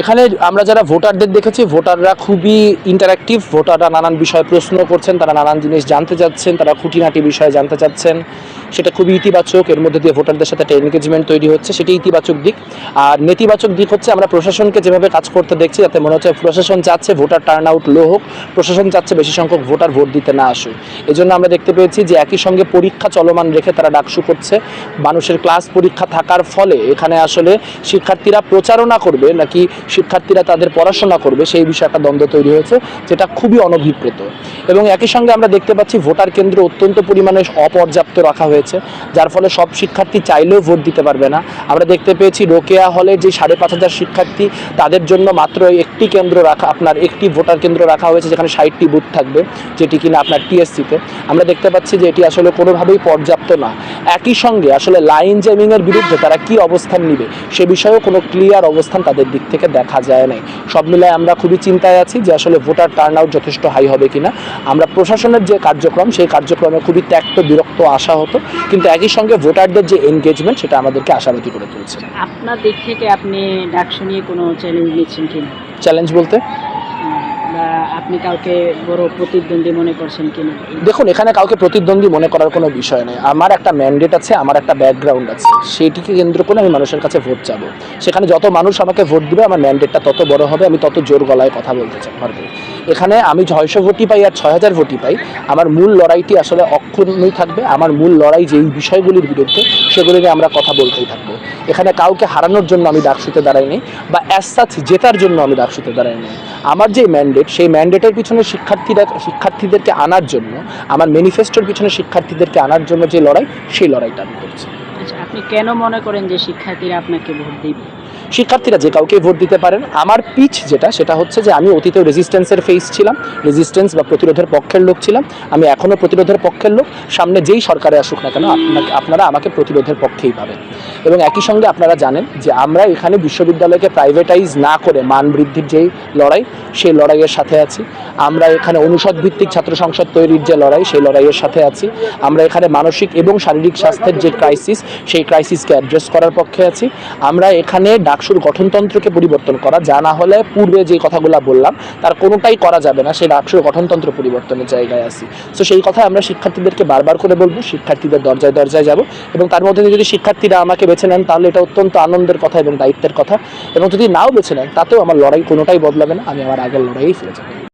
এখানে আমরা যারা ভোটারদের দেখেছি, ভোটাররা খুবই ইন্টারাক্টিভ ভোটাররা নানান বিষয়ে প্রশ্ন করছেন, তারা নানান জিনিস জানতে চাচ্ছেন, তারা খুঁটিনাটি বিষয়ে জানতে চাচ্ছেন। সেটা খুবই ইতিবাচক, এর মধ্যে দিয়ে ভোটারদের সাথে একটা এনগেজমেন্ট তৈরি হচ্ছে, সেটি ইতিবাচক দিক। আর নেতিবাচক দিক হচ্ছে আমরা প্রশাসনকে যেভাবে কাজ করতে দেখছি যাতে মনে হচ্ছে প্রশাসন চাচ্ছে ভোটার টার্ন আউট লো হোক, প্রশাসন চাচ্ছে বেশি সংখ্যক ভোটার ভোট দিতে না আসুক। এজন্য আমরা দেখতে পেয়েছি যে একই সঙ্গে পরীক্ষা চলমান রেখে তারা ডাকসু করছে। মানুষের ক্লাস পরীক্ষা থাকার ফলে এখানে আসলে শিক্ষার্থীরা প্রচারণা করবে, নাকি শিক্ষার্থীরা তাদের পড়াশোনা করবে, সেই বিষয়ে একটা দ্বন্দ্ব তৈরি হয়েছে, যেটা খুবই অনভিপ্রেত। এবং একই সঙ্গে আমরা দেখতে পাচ্ছি ভোটার কেন্দ্র অত্যন্ত পরিমাণে অপর্যাপ্ত রাখা হয়েছে। যার ফলে সব শিক্ষার্থী চাইলেও ভোট দিতে পারবে না। আমরা দেখতে পেয়েছি রোকেয়া হলে যে সাড়ে পাঁচ হাজার শিক্ষার্থী, তাদের জন্য মাত্র একটি কেন্দ্র রাখা, আপনার একটি ভোটার কেন্দ্র রাখা হয়েছে, যেখানে ষাটটি বুথ থাকবে, যেটি কিনা আপনার টিএসসিতে আমরা দেখতে পাচ্ছি যে এটি আসলে কোনোভাবেই পর্যাপ্ত না। একই সঙ্গে আসলে লাইন জ্যামিংয়ের বিরুদ্ধে তারা কি অবস্থান নিবে সে বিষয়েও কোনো ক্লিয়ার অবস্থান তাদের দিক থেকে দেখা যায় নাই। সব মিলায় আমরা খুবই চিন্তায় আছি যে আসলে ভোটার টার্ন আউট যথেষ্ট হাই হবে কিনা। আমরা প্রশাসনের যে কার্যক্রম সেই কার্যক্রমে খুবই ত্যাক্ত বিরক্ত আশা হতো। কিন্তু একই সঙ্গে ভোটারদের যে এনগেজমেন্ট সেটা আমাদেরকে আশাবাদী করে তুলছে। আপনার দিক থেকে আপনি ডাকসু নিয়ে কোনো চ্যালেঞ্জ নিচ্ছেন কিনা? চ্যালেঞ্জ বলতে? আপনি কাউকে বড় প্রতিদ্বন্দ্বী মনে করছেন কিনা? দেখুন, এখানে কাউকে প্রতিদ্বন্দ্বী মনে করার কোনো বিষয় নেই। আমার একটা ম্যান্ডেট আছে, আমার একটা ব্যাকগ্রাউন্ড আছে। সেইটিকে কেন্দ্র করে আমি মানুষের কাছে ভোট চাবো। সেখানে যত মানুষ আমাকে ভোট দিবে, আমার ম্যান্ডেটটা তত বড় হবে, আমি তত জোর গলায় কথা বলতে পারব। এখানে আমি ছয়শো ভোটই পাই আর ছয় হাজার ভোটই পাই। আমার মূল লড়াইটি আসলে অক্ষুণ্ণই থাকবে। আমার মূল লড়াই যেই বিষয়গুলির বিরুদ্ধে সেগুলি নিয়ে আমরা কথা বলতেই থাকব। এখানে কাউকে হারানোর জন্য আমি ডাকসুতে দাঁড়াইনি, বা অ্যাজ সাচ জেতার জন্য আমি ডাকসুতে দাঁড়াইনি। আমার যে ম্যান্ডেট সেই ম্যান্ডেটের পিছনে শিক্ষার্থীরা, শিক্ষার্থীদেরকে আনার জন্য, আমার ম্যানিফেস্টোর পিছনে শিক্ষার্থীদেরকে আনার জন্য যে লড়াই, সেই লড়াইটা আমি করছি। আচ্ছা আপনি কেন মনে করেন যে শিক্ষার্থীরা আপনাকে ভোট দিবে? শিক্ষার্থীরা যে কাউকে ভোট দিতে পারেন, আমার পিচ যেটা, সেটা হচ্ছে যে আমি অতীতে রেজিস্ট্যান্সের ফেস ছিলাম রেজিস্ট্যান্স বা প্রতিরোধের পক্ষের লোক ছিলাম, আমি এখনও প্রতিরোধের পক্ষের লোক, সামনে যেই সরকারে আসুক না কেন, আপনাকে, আপনারা আমাকে প্রতিরোধের পক্ষেই পাবেন। এবং একই সঙ্গে আপনারা জানেন যে আমরা এখানে বিশ্ববিদ্যালয়কে প্রাইভেটাইজ না করে মান বৃদ্ধির যেই লড়াই, সেই লড়াইয়ের সাথে আছি। আমরা এখানে অনুষদ ভিত্তিক ছাত্র সংসদ তৈরির যে লড়াই, সেই লড়াইয়ের সাথে আছি। আমরা এখানে মানসিক এবং শারীরিক স্বাস্থ্যের যে ক্রাইসিস সেই ক্রাইসিসকে অ্যাড্রেস করার পক্ষে আছি। আমরা এখানে ডাকসুর গঠনতন্ত্রকে পরিবর্তন করা, যা না হলে পূর্বে যে কথাগুলো বললাম, তার কোনোটাই করা যাবে না, সেই ডাকসুর গঠনতন্ত্র পরিবর্তনের জায়গায় আসি তো সেই কথা আমরা শিক্ষার্থীদেরকে বারবার করে বলব, শিক্ষার্থীদের দরজায় দরজায় যাব এবং তার মধ্যে যদি শিক্ষার্থীরা আমাকে বেছে নেন, তাহলে এটা অত্যন্ত আনন্দের কথা এবং দায়িত্বের কথা। এবং যদি নাও বেছে নেন, তাতেও আমার লড়াই কোনোটাই বদলাবে না, আমি আমার আগের লড়াইয়েই ফিরে যাব।